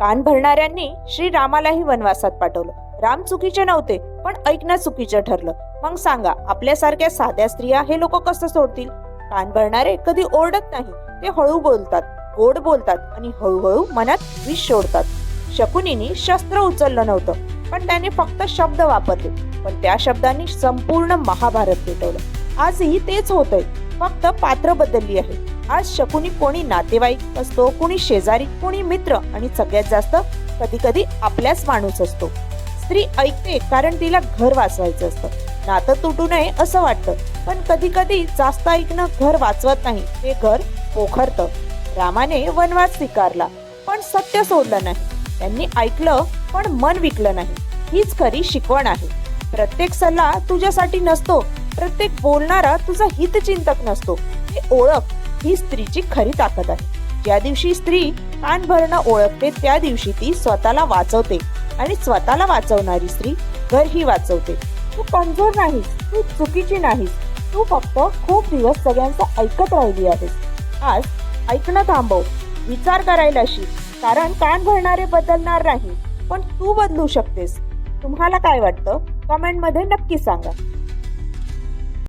कान भरणाऱ्यांनी श्री रामालाही वनवासात पाठवलं. राम चुकीचे नव्हते पण ऐकणं चुकीचं ठरलं. मग सांगा आपल्यासारख्या साध्या स्त्रिया हे लोक कसं सोडतील? कान भरणारे कधी ओरडत नाही ते हळू बोलतात. गोड बोलतात आणि हळूहळू मनात विष सोडतात. शकुनीने शस्त्र उचललं नव्हतं पण त्याने फक्त शब्द वापरले. पण त्या शब्दांनी संपूर्ण महाभारत पेटवलं. आजही तेच होतंय. फक्त पात्र बदलली आहे. आज शकुनी कोणी नातेवाईक असतो कोणी शेजारी कोणी मित्र आणि सगळ्यात जास्त कधी कधी आपल्याच माणूस असतो. स्त्री ऐकते कारण तिला घर वाचवायचं असतं. नातं तुटू नये असं वाटतं पण कधी कधी जास्त ऐकणं घर वाचवत नाही ते घर पोखरतं. रामाने वनवास स्वीकारला पण सत्य सोडलं नाही. त्यांनी ऐकलं पण मन विकलं नाही. हीच खरी शिकवण आहे. प्रत्येक सल्ला तुझ्यासाठी नसतो. प्रत्येक बोलणारा तुझा हितचिंतक नसतो. ही ओळख ही स्त्रीची खरी ताकद आहे. ज्या दिवशी स्त्री कान भरणं ओळखते त्या दिवशी ती स्वतःला वाचवते आणि स्वतःला वाचवणारी स्त्री घर ही वाचवते. तू कमजोर नाहीस तू चुकीची नाहीस तू फक्त खूप दिवस सगळ्यांचं ऐकत राहिली आहेस. आज ऐकणं थांबव विचार करायला शिक कारण कान भरणारे बदलणार नाही पण तू बदलू शकतेस. तुम्हाला काय वाटतं? कमेंटमध्ये नक्की सांगा.